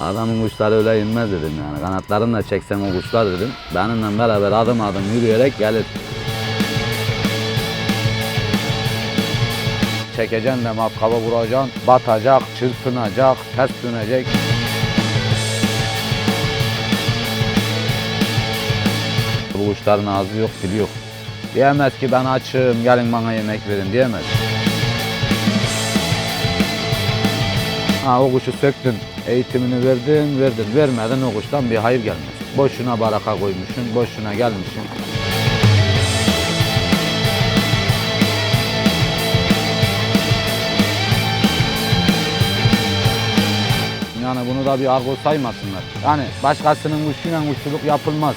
Adamın kuşları öyle inmez dedim yani. Kanatlarını da çeksen o kuşlar dedim. Benimle beraber adım adım yürüyerek gelir. Çekeceksin de matkaba vuracaksın. Batacak, çırpınacak, ters dönecek. Bu kuşların ağzı yok, dili yok. Diyemez ki ben açım, gelin bana yemek verin diyemez. Ha o kuşu söktün, eğitimini verdin, verdin, vermedin o kuştan bir hayır gelmez. Boşuna baraka koymuşsun, boşuna gelmişsin. Yani bunu da bir argo saymasınlar. Yani başkasının kuşuyla kuşçuluk yapılmaz.